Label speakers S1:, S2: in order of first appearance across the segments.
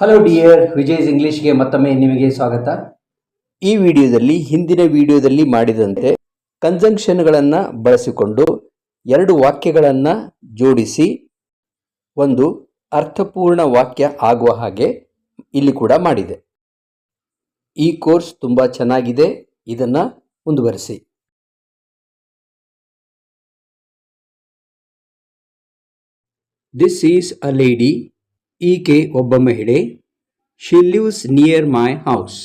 S1: Hello dear Vijay's ಇಂಗ್ಲೀಷ್ಗೆ ಮತ್ತೊಮ್ಮೆ ನಿಮಗೆ ಸ್ವಾಗತ. ಈ ವಿಡಿಯೋದಲ್ಲಿ ಹಿಂದಿನ ವಿಡಿಯೋದಲ್ಲಿ ಮಾಡಿದಂತೆ ಕನ್ಜಂಕ್ಷನ್ಗಳನ್ನು ಬಳಸಿಕೊಂಡು ಎರಡು ವಾಕ್ಯಗಳನ್ನು ಜೋಡಿಸಿ ಒಂದು ಅರ್ಥಪೂರ್ಣ ವಾಕ್ಯ ಆಗುವ ಹಾಗೆ ಇಲ್ಲಿ ಕೂಡ ಮಾಡಿದೆ. ಈ ಕೋರ್ಸ್ ತುಂಬ ಚೆನ್ನಾಗಿದೆ. ಇದನ್ನು ಮುಂದುವರಿಸಿ. ದಿಸ್ ಈಸ್ ಅ ಲೇಡಿ ಈಕೆ ಒಬ್ಬ ಮಹಿಳೆ. She lives near my house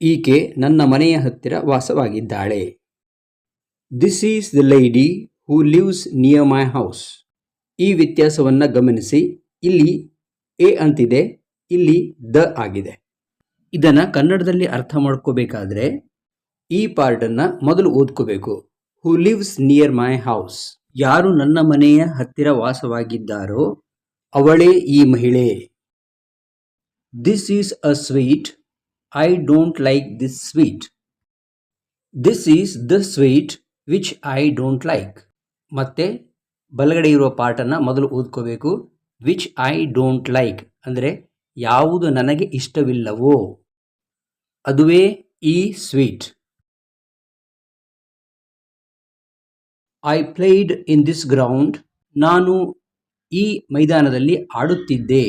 S1: ಈಕೆ ನನ್ನ ಮನೆಯ ಹತ್ತಿರ ವಾಸವಾಗಿದ್ದಾಳೆ. This is the lady who lives near my house ಈ ವ್ಯತ್ಯಾಸವನ್ನು ಗಮನಿಸಿ. ಇಲ್ಲಿ ಎ ಅಂತಿದೆ, ಇಲ್ಲಿ ದ ಆಗಿದೆ. ಇದನ್ನು ಕನ್ನಡದಲ್ಲಿ ಅರ್ಥ ಮಾಡ್ಕೋಬೇಕಾದ್ರೆ ಈ ಪಾರ್ಟನ್ನು ಮೊದಲು ಓದ್ಕೋಬೇಕು. Who lives near my house ಯಾರು ನನ್ನ ಮನೆಯ ಹತ್ತಿರ ವಾಸವಾಗಿದ್ದಾರೋ ಅವಳೇ ಈ ಮಹಿಳೆ. This is a sweet I don't like this sweet this is the sweet which I don't like ಮತ್ತೆ ಬಲಗಡೆ ಇರುವ ಪಾಠನ ಮೊದಲು ಓದ್ಕೋಬೇಕು. ವಿಚ್ ಐ ಡೋಂಟ್ ಲೈಕ್ ಅಂದರೆ ಯಾವುದು ನನಗೆ ಇಷ್ಟವಿಲ್ಲವೋ. ಅದುವೇ ಈ sweet I played in this ground ನಾನು ಈ ಮೈದಾನದಲ್ಲಿ ಆಡುತ್ತಿದ್ದೆ.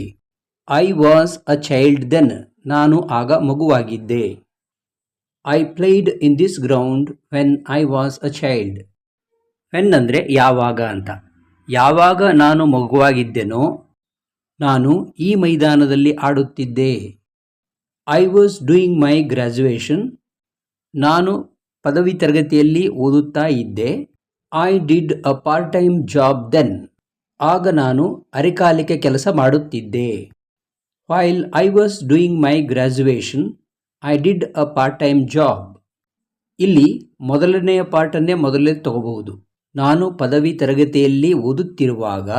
S1: I was a child then ನಾನು ಆಗ ಮಗುವಾಗಿದ್ದೆ. I played in this ground when I was a child when ಅಂದರೆ ಯಾವಾಗ ಅಂತ. ಯಾವಾಗ ನಾನು ಮಗುವಾಗಿದ್ದೆನೋ ನಾನು ಈ ಮೈದಾನದಲ್ಲಿ ಆಡುತ್ತಿದ್ದೆ. I was doing my graduation ನಾನು ಪದವಿ ತರಗತಿಯಲ್ಲಿ ಓದುತ್ತಾ ಇದ್ದೆ. I did a part time job then ಆಗ ನಾನು ಅರೆಕಾಲಿಕೆ ಕೆಲಸ ಮಾಡುತ್ತಿದ್ದೆ. While I was doing my graduation I did a part time job ಇಲ್ಲಿ ಮೊದಲನೆಯ ಪಾರ್ಟನ್ನೇ ಮೊದಲೇ ತಗೋಬಹುದು. ನಾನು ಪದವಿ ತರಗತಿಯಲ್ಲಿ ಓದುತ್ತಿರುವಾಗ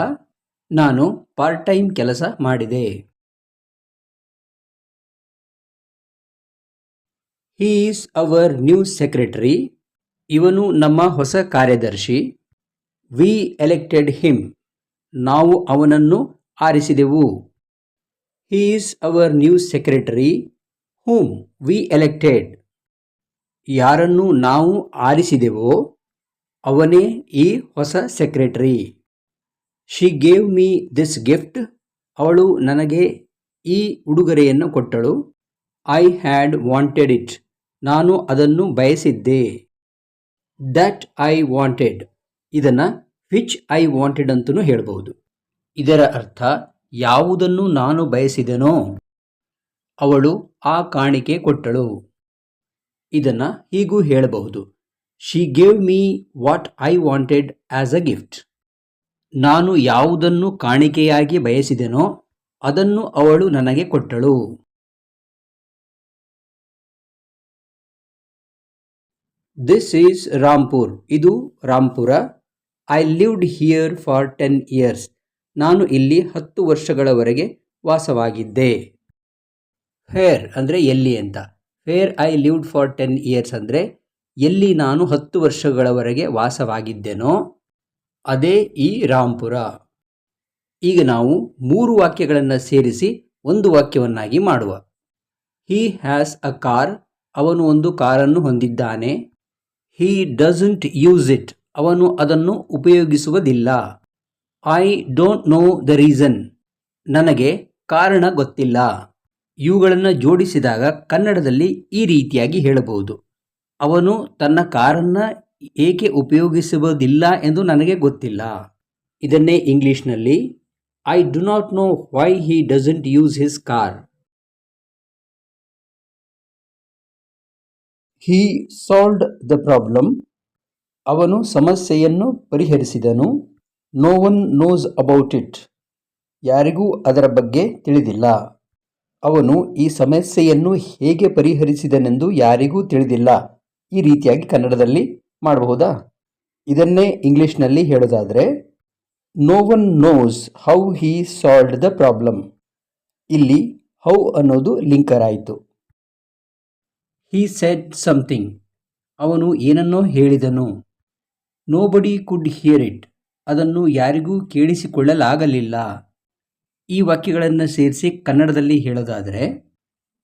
S1: ನಾನು ಪಾರ್ಟ್ ಟೈಮ್ ಕೆಲಸ ಮಾಡಿದೆ. He is our new secretary ಇವನು ನಮ್ಮ ಹೊಸ ಕಾರ್ಯದರ್ಶಿ. ವಿ ಎಲೆಕ್ಟೆಡ್ ಹಿಮ್ ನಾವು ಅವನನ್ನು ಆರಿಸಿದೆವು. He is our new secretary whom we elected ಯಾರನ್ನು ನಾವು ಆರಿಸಿದೆವೋ, ಅವನೇ ಈ ಹೊಸ secretary she gave me this gift ಅವಳು ನನಗೆ ಈ ಉಡುಗೊರೆಯನ್ನು ಕೊಟ್ಟಳು. ಐ ಹ್ಯಾಡ್ ವಾಂಟೆಡ್ ಇಟ್ ನಾನು ಅದನ್ನು ಬಯಸಿದ್ದೆ. ದಟ್ ಐ ವಾಂಟೆಡ್ ಇದನ್ನು ವಿಚ್ ಐ ವಾಂಟೆಡ್ ಅಂತಲೂ ಹೇಳಬಹುದು. ಇದರ ಅರ್ಥ, ಯಾವುದನ್ನು ನಾನು ಬಯಸಿದೆನೋ ಅವಳು ಆ ಕಾಣಿಕೆ ಕೊಟ್ಟಳು. ಇದನ್ನು ಹೀಗೂ ಹೇಳಬಹುದು. She gave me what I wanted as a gift ನಾನು ಯಾವುದನ್ನು ಕಾಣಿಕೆಯಾಗಿ ಬಯಸಿದೆನೋ ಅದನ್ನು ಅವಳು ನನಗೆ ಕೊಟ್ಟಳು. ದಿಸ್ ಈಸ್ ರಾಂಪುರ್ ಇದು Rampur I lived here for ten years ನಾನು ಇಲ್ಲಿ ಹತ್ತು ವರ್ಷಗಳವರೆಗೆ ವಾಸವಾಗಿದ್ದೆ. ಫೇರ್ ಅಂದರೆ ಎಲ್ಲಿ ಅಂತ. Where I lived for ten years ಅಂದರೆ ಎಲ್ಲಿ ನಾನು ಹತ್ತು ವರ್ಷಗಳವರೆಗೆ ವಾಸವಾಗಿದ್ದೇನೋ ಅದೇ ಈ ರಾಂಪುರ. ಈಗ ನಾವು ಮೂರು ವಾಕ್ಯಗಳನ್ನು ಸೇರಿಸಿ ಒಂದು ವಾಕ್ಯವನ್ನಾಗಿ ಮಾಡುವ. ಹೀ ಹ್ಯಾಸ್ ಅ ಕಾರ್ ಅವನು ಒಂದು ಕಾರನ್ನು ಹೊಂದಿದ್ದಾನೆ. ಹೀ ಡಸಂಟ್ ಯೂಸ್ ಇಟ್ ಅವನು ಅದನ್ನು ಉಪಯೋಗಿಸುವುದಿಲ್ಲ. I don't know the reason ನನಗೆ ಕಾರಣ ಗೊತ್ತಿಲ್ಲ. ಇವುಗಳನ್ನು ಜೋಡಿಸಿದಾಗ ಕನ್ನಡದಲ್ಲಿ ಈ ರೀತಿಯಾಗಿ ಹೇಳಬಹುದು. ಅವನು ತನ್ನ ಕಾರನ್ನು ಏಕೆ ಉಪಯೋಗಿಸುವುದಿಲ್ಲ ಎಂದು ನನಗೆ ಗೊತ್ತಿಲ್ಲ. ಇದನ್ನೇ ಇಂಗ್ಲಿಷ್ನಲ್ಲಿ I do not know why he doesn't use his car he solved the problem ಅವನು ಸಮಸ್ಯೆಯನ್ನು ಪರಿಹರಿಸಿದನು. No one knows about it ಯಾರಿಗೂ ಅದರ ಬಗ್ಗೆ ತಿಳಿದಿಲ್ಲ. ಅವನು ಈ ಸಮಸ್ಯೆಯನ್ನು ಹೇಗೆ ಪರಿಹರಿಸಿದನೆಂದು ಯಾರಿಗೂ ತಿಳಿದಿಲ್ಲ. ಈ ರೀತಿಯಾಗಿ ಕನ್ನಡದಲ್ಲಿ ಮಾಡಬಹುದಾ? ಇದನ್ನೇ ಇಂಗ್ಲಿಷ್ನಲ್ಲಿ ಹೇಳೋದಾದರೆ no one knows how he solved the problem ಇಲ್ಲಿ ಹೌ ಅನ್ನೋದು ಲಿಂಕರ್ ಆಯಿತು. ಹೀ ಸೆಟ್ ಸಮಥಿಂಗ್ ಅವನು ಏನನ್ನೋ ಹೇಳಿದನು. ನೋ ಬಡಿ ಕುಡ್ ಹಿಯರ್ ಇಟ್ ಅದನ್ನು ಯಾರಿಗೂ ಕೇಳಿಸಿಕೊಳ್ಳಲಾಗಲಿಲ್ಲ. ಈ ವಾಕ್ಯಗಳನ್ನು ಸೇರಿಸಿ ಕನ್ನಡದಲ್ಲಿ ಹೇಳೋದಾದರೆ,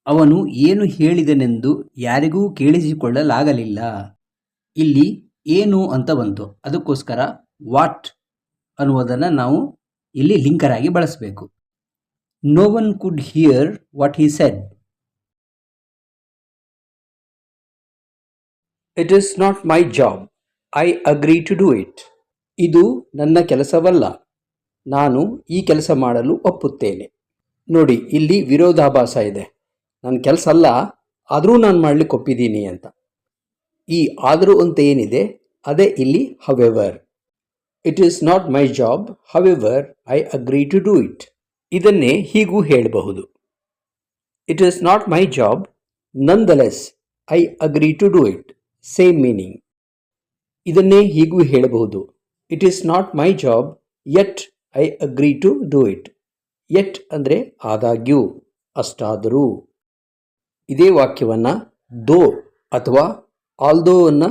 S1: ಅವನು ಏನು ಹೇಳಿದನೆಂದು ಯಾರಿಗೂ ಕೇಳಿಸಿಕೊಳ್ಳಲಾಗಲಿಲ್ಲ. ಇಲ್ಲಿ ಏನು ಅಂತ ಬಂತು. ಅದಕ್ಕೋಸ್ಕರ ವಾಟ್ ಅನ್ನುವುದನ್ನು ನಾವು ಇಲ್ಲಿ ಲಿಂಕರ್ ಆಗಿ ಬಳಸಬೇಕು. No one could hear what he said it is not my job I agree to do it ಇದು ನನ್ನ ಕೆಲಸವಲ್ಲ. ನಾನು ಈ ಕೆಲಸ ಮಾಡಲು ಒಪ್ಪುತ್ತೇನೆ. ನೋಡಿ, ಇಲ್ಲಿ ವಿರೋಧಾಭಾಸ ಇದೆ. ನನ್ನ ಕೆಲಸ ಅಲ್ಲ, ಆದರೂ ನಾನು ಮಾಡಲಿಕ್ಕೆ ಒಪ್ಪಿದ್ದೀನಿ ಅಂತ. ಈ ಆದರೂ ಅಂತ ಏನಿದೆ, ಅದೇ ಇಲ್ಲಿ however it is not my job however I agree to do it ಇದನ್ನೇ ಹೀಗೂ ಹೇಳಬಹುದು. It is not my job the less I agree to do it same meaning ಇದನ್ನೇ ಹೀಗೂ ಹೇಳಬಹುದು. It is not my job yet I agree to do it yet ಅಂದರೆ ಆದಾಗ್ಯೂ, ಅಷ್ಟಾದರೂ. ಇದೇ ವಾಕ್ಯವನ್ನು ದೋ ಅಥವಾ ಆಲ್ದೋ ಅನ್ನು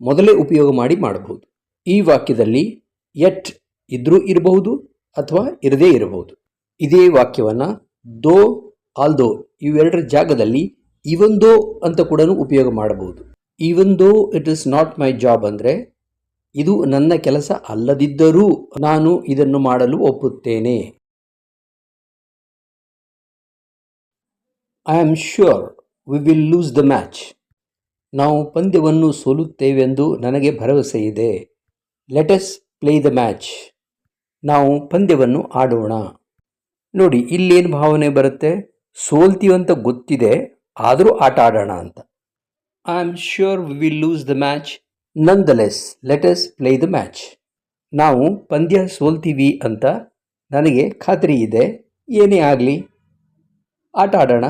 S1: ಮೊದಲೇ ಉಪಯೋಗ ಮಾಡಿ ಮಾಡಬಹುದು. ಈ ವಾಕ್ಯದಲ್ಲಿ ಯಟ್ ಇದ್ರೂ ಇರಬಹುದು ಅಥವಾ ಇರದೇ ಇರಬಹುದು. ಇದೇ ವಾಕ್ಯವನ್ನು ದೋ, ಆಲ್ದೋ ಇವೆರಡರ ಜಾಗದಲ್ಲಿ ಇವನ್ ದೋ ಅಂತ ಕೂಡ ಉಪಯೋಗ ಮಾಡಬಹುದು. Even though it is not my job ಅಂದರೆ, ಇದು ನನ್ನ ಕೆಲಸ ಅಲ್ಲದಿದ್ದರೂ ನಾನು ಇದನ್ನು ಮಾಡಲು ಒಪ್ಪುತ್ತೇನೆ. I am sure we will lose the match ನಾವು ಪಂದ್ಯವನ್ನು ಸೋಲುತ್ತೇವೆಂದು ನನಗೆ ಭರವಸೆ ಇದೆ. ಲೆಟಸ್ ಪ್ಲೇ ದ ಮ್ಯಾಚ್ ನಾವು ಪಂದ್ಯವನ್ನು ಆಡೋಣ. ನೋಡಿ, ಇಲ್ಲೇನು ಭಾವನೆ ಬರುತ್ತೆ? ಸೋಲ್ತೀವಂತ ಗೊತ್ತಿದೆ, ಆದರೂ ಆಟ ಆಡೋಣ ಅಂತ. I am sure we will lose the match nonetheless let's play the match ನಾವು ಪಂದ್ಯ ಸೋಲ್ತೀವಿ ಅಂತ ನನಗೆ ಖಾತ್ರಿ ಇದೆ. ಏನೇ ಆಗಲಿ. ಆಟ ಆಡೋಣ.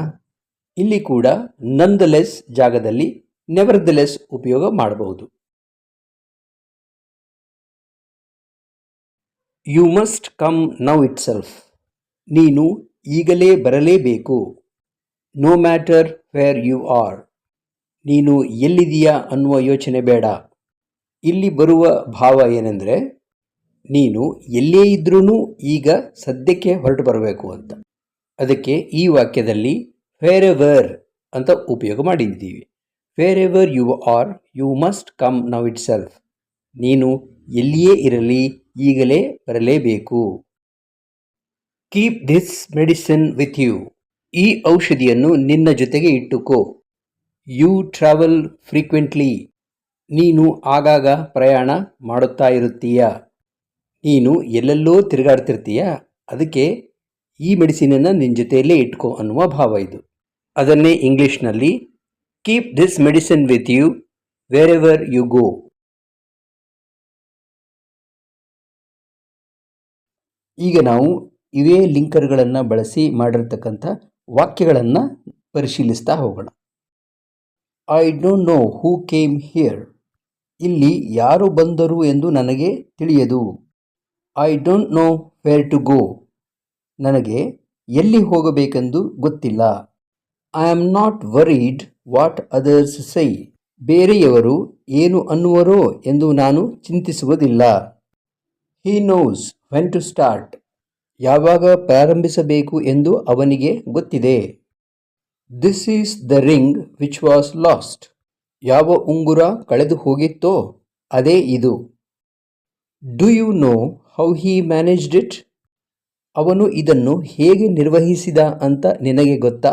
S1: ಇಲ್ಲಿ ಕೂಡ ನಂದಲೆಸ್ ಲೆಸ್ ಜಾಗದಲ್ಲಿ ನೆವರ್ ದ ಲೆಸ್ ಉಪಯೋಗ ಮಾಡಬಹುದು. You must come now it self ನೀನು ಈಗಲೇ ಬರಲೇಬೇಕು. No matter where you are ನೀನು ಎಲ್ಲಿದೆಯಾ ಅನ್ನುವ ಯೋಚನೆ ಬೇಡ. ಇಲ್ಲಿ ಬರುವ ಭಾವ ಏನೆಂದರೆ, ನೀನು ಎಲ್ಲೇ ಇದ್ರೂ ಈಗ ಸದ್ಯಕ್ಕೆ ಹೊರಟು ಬರಬೇಕು ಅಂತ. ಅದಕ್ಕೆ ಈ ವಾಕ್ಯದಲ್ಲಿ ವೇರ್ ಎವರ್ ಅಂತ ಉಪಯೋಗ ಮಾಡಿದ್ದೀವಿ. Wherever you are you must come now it self ನೀನು ಎಲ್ಲಿಯೇ ಇರಲಿ, ಈಗಲೇ ಬರಲೇಬೇಕು. Keep this medicine with you ಈ ಔಷಧಿಯನ್ನು ನಿನ್ನ ಜೊತೆಗೆ ಇಟ್ಟುಕೋ. ಯು ಟ್ರಾವೆಲ್ ಫ್ರೀಕ್ವೆಂಟ್ಲಿ ನೀನು ಆಗಾಗ ಪ್ರಯಾಣ ಮಾಡುತ್ತಾ ಇರುತ್ತೀಯ? ನೀನು ಎಲ್ಲೆಲ್ಲೋ ತಿರುಗಾಡ್ತಿರ್ತೀಯ? ಅದಕ್ಕೆ ಈ ಮೆಡಿಸಿನನ್ನು ನಿನ್ನ ಜೊತೆಯಲ್ಲೇ ಇಟ್ಕೋ ಅನ್ನುವ ಭಾವ ಇದು. ಅದನ್ನೇ ಇಂಗ್ಲೀಷ್ನಲ್ಲಿ keep this medicine with you wherever you go ಈಗ ನಾವು ಇವೇ ಲಿಂಕರ್ಗಳನ್ನು ಬಳಸಿ ಮಾಡಿರ್ತಕ್ಕಂಥ ವಾಕ್ಯಗಳನ್ನು ಪರಿಶೀಲಿಸ್ತಾ ಹೋಗೋಣ. I don't know who came here ಇಲ್ಲಿ ಯಾರು ಬಂದರು ಎಂದು ನನಗೆ ತಿಳಿಯದು. I don't know where to go ನನಗೆ ಎಲ್ಲಿ ಹೋಗಬೇಕೆಂದು ಗೊತ್ತಿಲ್ಲ. I am not worried what others say ಬೇರೆಯವರು ಏನು ಅನ್ನುವರೋ ಎಂದು ನಾನು ಚಿಂತಿಸುವುದಿಲ್ಲ. He knows when to start ಯಾವಾಗ ಪ್ರಾರಂಭಿಸಬೇಕು ಎಂದು ಅವನಿಗೆ ಗೊತ್ತಿದೆ. This is the ring which was lost ಯಾವ ಉಂಗುರ ಕಳೆದು ಹೋಗಿತ್ತೋ ಅದೇ ಇದು. Do you know how he managed it ಅವನು ಇದನ್ನು ಹೇಗೆ ನಿರ್ವಹಿಸಿದ ಅಂತ ನಿನಗೆ ಗೊತ್ತಾ?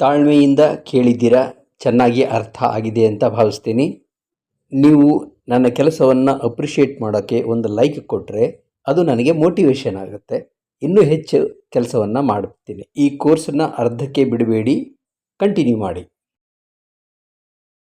S1: ತಾಳ್ಮೆಯಿಂದ ಕೇಳಿದ್ದೀರಾ? ಚೆನ್ನಾಗಿ ಅರ್ಥ ಆಗಿದೆ ಅಂತ ಭಾವಿಸ್ತೀನಿ. ನೀವು ನನ್ನ ಕೆಲಸವನ್ನು ಅಪ್ರಿಷಿಯೇಟ್ ಮಾಡೋಕ್ಕೆ ಒಂದು ಲೈಕ್ ಕೊಟ್ಟರೆ ಅದು ನನಗೆ ಮೋಟಿವೇಶನ್ ಆಗುತ್ತೆ. ಇನ್ನೂ ಹೆಚ್ಚು ಕೆಲಸವನ್ನು ಮಾಡುತ್ತೀನಿ. ಈ ಕೋರ್ಸನ್ನು ಅರ್ಧಕ್ಕೆ ಬಿಡಬೇಡಿ. ಕಂಟಿನ್ಯೂ ಮಾಡಿ.